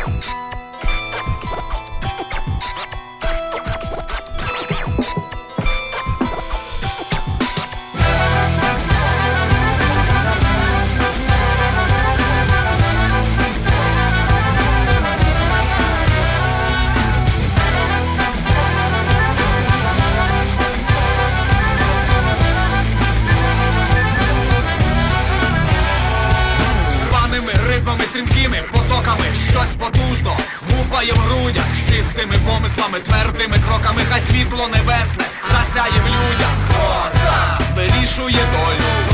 Bye. Помислами, твердими кроками, хай світло небесне засяє в людях. Сам вирішує долю,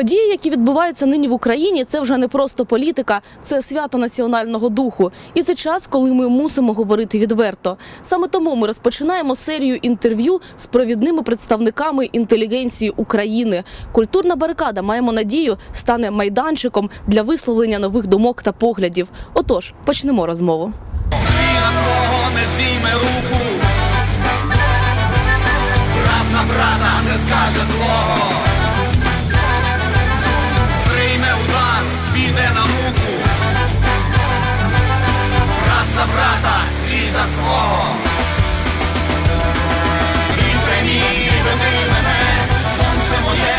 Події, які відбуваються нині в Україні, це вже не просто політика, це свято національного духу. І це час, коли ми мусимо говорити відверто. Саме тому ми розпочинаємо серію інтерв'ю з провідними представниками інтелігенції України. Культурна барикада, маємо надію, стане майданчиком для висловлення нових думок та поглядів. Отож, почнемо розмову. Брата не скаже злого. Веди мене, сонце моє,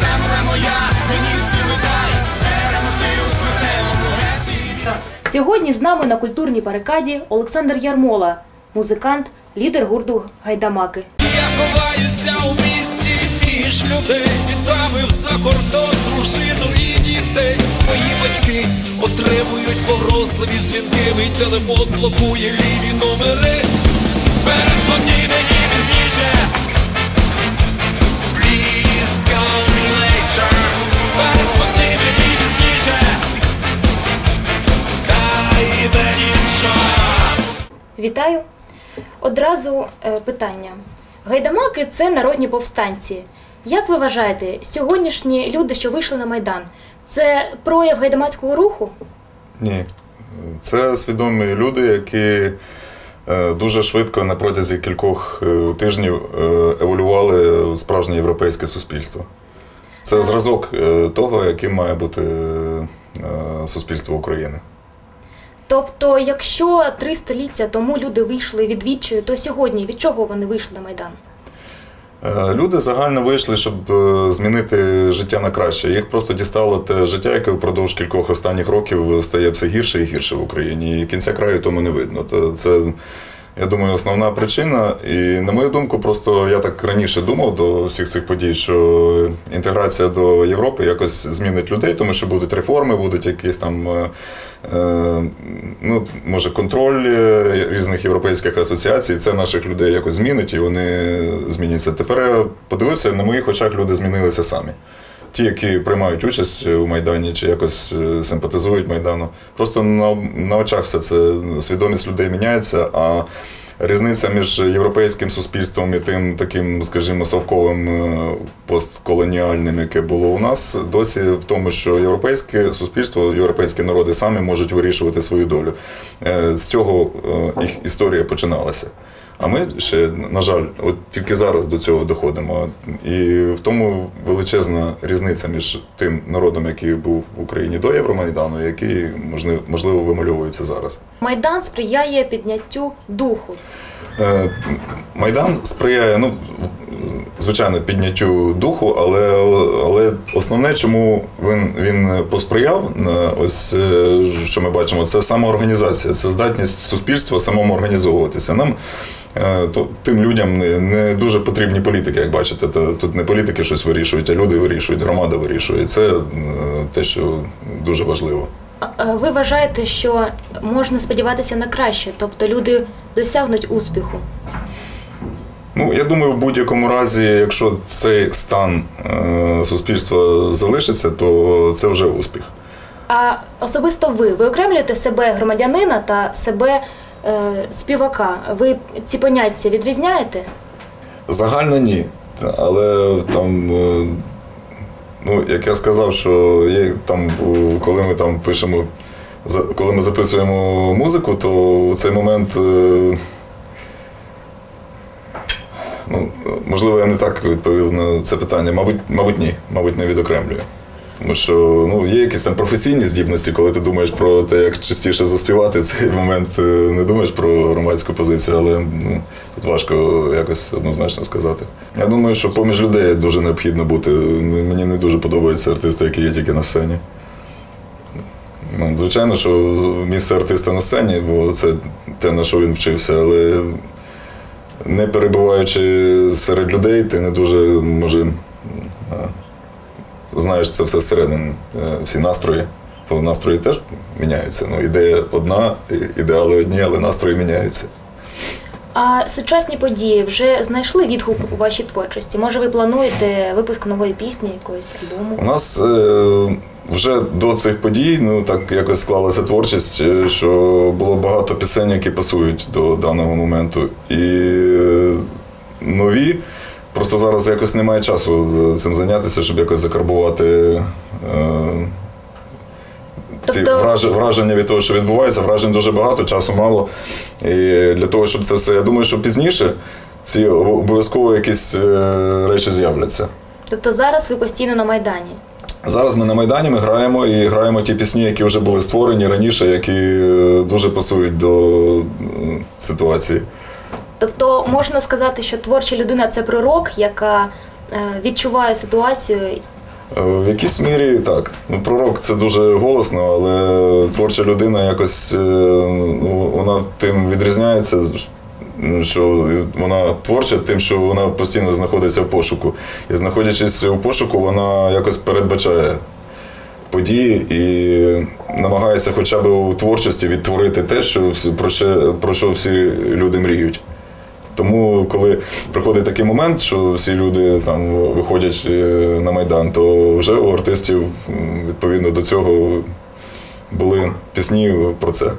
земля моя, мені сили дай, перемогти у смертельному геці. Сьогодні з нами на культурній барикаді Олександр Ярмола, музикант, лідер гурту Гайдамаки. Я ховаюся у місті між людей, відправив за кордон дружину і дітей. Мої батьки отримують погрозливі дзвінки, мій телефон блокує ліві номери. Передзвони мені пізніше. Please call me. Вітаю! Одразу е, питання. Гайдамаки це народні повстанці. Як ви вважаєте, сьогоднішні люди, що вийшли на Майдан, це прояв гайдамацького руху? Ні. Це свідомі люди, які е, дуже швидко на протязі кількох е, тижнів е, еволювали в справжнє європейське суспільство. Це зразок того, яким має бути суспільство України. Тобто, якщо три століття тому люди вийшли від відчаю, то сьогодні від чого вони вийшли на Майдан? Е, Люди загально вийшли, щоб е, змінити життя на краще. Їх просто дістало те життя, яке впродовж кількох останніх років стає все гірше і гірше в Україні. І кінця краю тому не видно. Це, я думаю, основна причина. І на мою думку, просто я так раніше думав до всіх цих подій, що інтеграція до Європи якось змінить людей, тому що будуть реформи, будуть якісь там. е, е, Ну, може, контроль е, різних європейських асоціацій, це наших людей якось змінить і вони зміняться. Тепер я подивився, на моїх очах люди змінилися самі. Ті, які приймають участь у Майдані чи якось е, симпатизують Майдану. Просто на, на очах все це свідомість людей міняється, а різниця між європейським суспільством і тим таким, скажімо, совковим е, постколоніальним, яке було у нас, досі в тому, що європейське суспільство, європейські народи самі можуть вирішувати свою долю. Е, З цього е, їх історія починалася. А ми ще, на жаль, от тільки зараз до цього доходимо. І в тому величезна різниця між тим народом, який був в Україні до Євромайдану, який можливо, вимальовується зараз. Майдан сприяє підняттю духу. Е, Майдан сприяє, ну, звичайно, підняттю духу, але, але основне, чому він, він посприяв, е, ось е, що ми бачимо, це самоорганізація, це здатність суспільства самому організовуватися. Нам то, тим людям не, не дуже потрібні політики, як бачите. Та- Тут не політики щось вирішують, а люди вирішують, громада вирішує. Це е, те, що дуже важливо. Ви вважаєте, що можна сподіватися на краще, тобто люди досягнуть успіху? Ну, я думаю, в будь-якому разі, якщо цей стан е, суспільства залишиться, то це вже успіх. А особисто ви виокремлюєте себе громадянина та себе е, співака. Ви ці поняття відрізняєте? Загально ні. Але там, е, ну, як я сказав, що є там, е, коли ми там пишемо, коли ми записуємо музику, то в цей момент. е, Ну, можливо, я не так відповів на це питання. Мабуть, мабуть, ні. Мабуть, не відокремлюю. Тому що ну, є якісь там професійні здібності, коли ти думаєш про те, як частіше заспівати цей момент, е, не думаєш про громадську позицію, але ну, тут важко якось однозначно сказати. Я думаю, що поміж людей дуже необхідно бути. Мені не дуже подобаються артисти, які є тільки на сцені. Ну, звичайно, що місце артиста на сцені, бо це те, на що він вчився, але не перебуваючи серед людей, ти не дуже може знаєш це все зсередини, е, всі настрої. Бо настрої теж міняються. Ну, ідея одна, ідеали одні, але настрої міняються. А сучасні події вже знайшли відгук у вашій творчості? Може, ви плануєте випуск нової пісні, якоїсь альбому? У нас е, вже до цих подій, ну так якось склалася творчість, е, що було багато пісень, які пасують до даного моменту. І е, нові. Просто зараз якось немає часу е, цим зайнятися, щоб якось закарбувати е, ці Тобто- враж- враження від того, що відбувається. Вражень дуже багато, часу мало. І для того, щоб це все. Я думаю, що пізніше ці обов'язково якісь е, речі з'являться. Тобто зараз ви постійно на Майдані. Зараз ми на Майдані ми граємо і граємо ті пісні, які вже були створені раніше, які е, дуже пасують до ситуації. Тобто можна сказати, що творча людина це пророк, яка е, відчуває ситуацію. Е, В якійсь мірі так. Ну, пророк це дуже голосно, але творча людина якось е, ну, вона тим відрізняється, що вона творча, тим, що вона постійно знаходиться в пошуку. І знаходячись у пошуку, вона якось передбачає події і намагається хоча б у творчості відтворити те, що про що, про що всі люди мріють. Тому, коли приходить такий момент, що всі люди там виходять е, на Майдан, то вже у артистів відповідно до цього були пісні про це.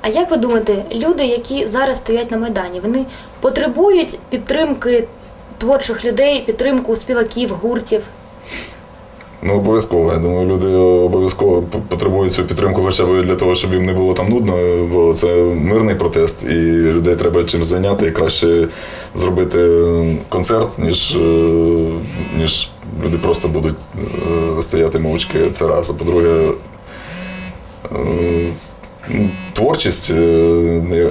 А як ви думаєте, люди, які зараз стоять на Майдані, вони потребують підтримки творчих людей, підтримку співаків, гуртів? Ну, обов'язково. Я думаю, люди обов'язково потребують цю підтримку хоча б для того, щоб їм не було там нудно, бо це мирний протест, і людей треба чимось зайняти, і краще зробити концерт, ніж, е, ніж люди просто будуть е, стояти мовчки. Це раз. А по-друге, е, Творчість, е,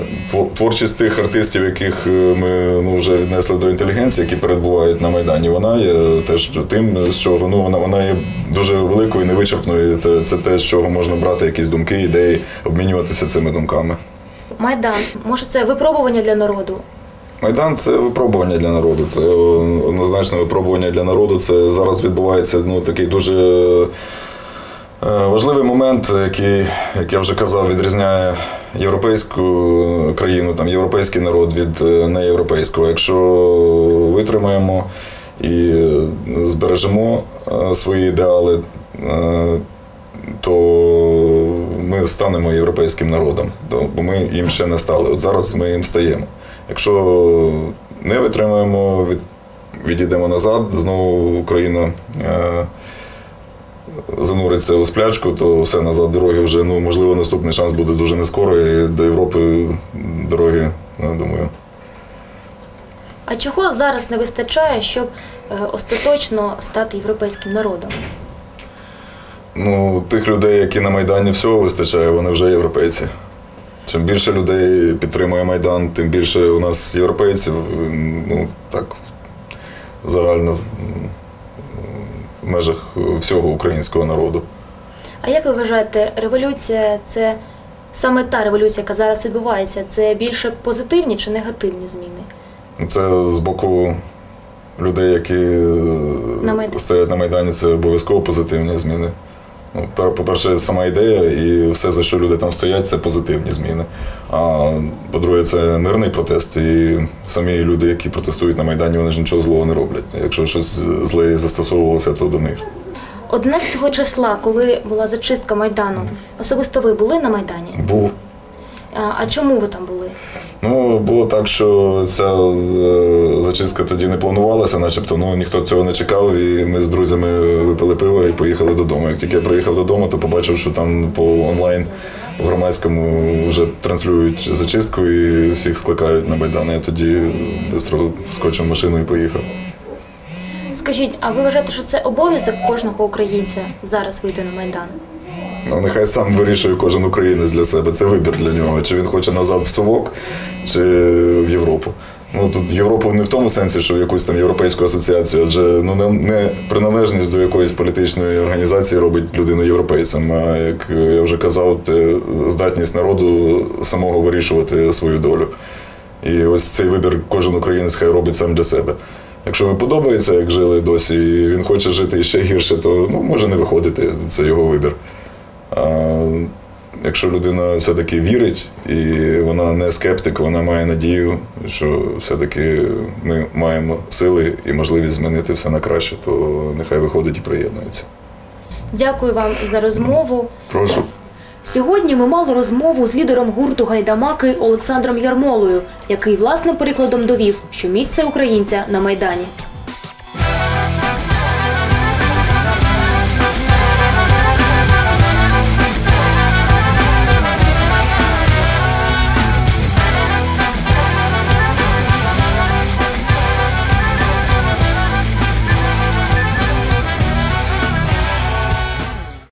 творчість тих артистів, яких е, ми ну, вже віднесли до інтелігенції, які перебувають на Майдані, вона є теж тим, з чого ну, вона, вона є дуже великою, невичерпною. Це, те, з чого можна брати якісь думки, ідеї, обмінюватися цими думками. Майдан, може, це випробування для народу? Майдан це випробування для народу. Це однозначно випробування для народу. Це зараз відбувається ну, такий дуже важливий момент, який, як я вже казав, відрізняє європейську країну, там, європейський народ від е, неєвропейського. Якщо витримаємо і збережемо е, свої ідеали, е, то ми станемо європейським народом, бо ми їм ще не стали. От зараз ми їм стаємо. Якщо не витримуємо, від, відійдемо назад, знову Україна е, зануриться у сплячку, то все назад дороги вже, ну, можливо, наступний шанс буде дуже не скоро, і до Європи дороги, ну, думаю. А чого зараз не вистачає, щоб е, остаточно стати європейським народом? Ну, тих людей, які на Майдані всього вистачає, вони вже європейці. Чим більше людей підтримує Майдан, тим більше у нас європейців, ну так загально в межах всього українського народу. А як ви вважаєте, революція це саме та революція, яка зараз відбувається? Це більше позитивні чи негативні зміни? Це з боку людей, які На стоять на Майдані, це обов'язково позитивні зміни. Пер- по-перше, сама ідея і все, за що люди там стоять, це позитивні зміни. А по-друге, це мирний протест, і самі люди, які протестують на Майдані, вони ж нічого злого не роблять. Якщо щось зле застосовувалося, то до них. 11 числа, коли була зачистка Майдану, особисто ви були на Майдані? Був. А, чому ви там були? Ну, було так, що ця е, зачистка тоді не планувалася, начебто ну, ніхто цього не чекав, і ми з друзями випили пиво і поїхали додому. Як тільки я приїхав додому, то побачив, що там по онлайн, по громадському вже транслюють зачистку і всіх скликають на Майдан. Я тоді швидко скочив в машину і поїхав. Скажіть, а ви вважаєте, що це обов'язок кожного українця зараз вийти на майдан? Ну, нехай сам вирішує кожен українець для себе. Це вибір для нього. Чи він хоче назад в совок, чи в Європу. Ну тут Європу не в тому сенсі, що в якусь там європейську асоціацію, адже ну не, не приналежність до якоїсь політичної організації робить людину європейцем. А як я вже казав, здатність народу самого вирішувати свою долю. І ось цей вибір кожен українець хай робить сам для себе. Якщо йому подобається, як жили досі, і він хоче жити ще гірше, то ну, може не виходити, це його вибір. А якщо людина все-таки вірить і вона не скептик, вона має надію, що все-таки ми маємо сили і можливість змінити все на краще, то нехай виходить і приєднується. Дякую вам за розмову. Прошу. Сьогодні ми мали розмову з лідером гурту Гайдамаки Олександром Ярмолою, який власним прикладом довів, що місце українця на майдані.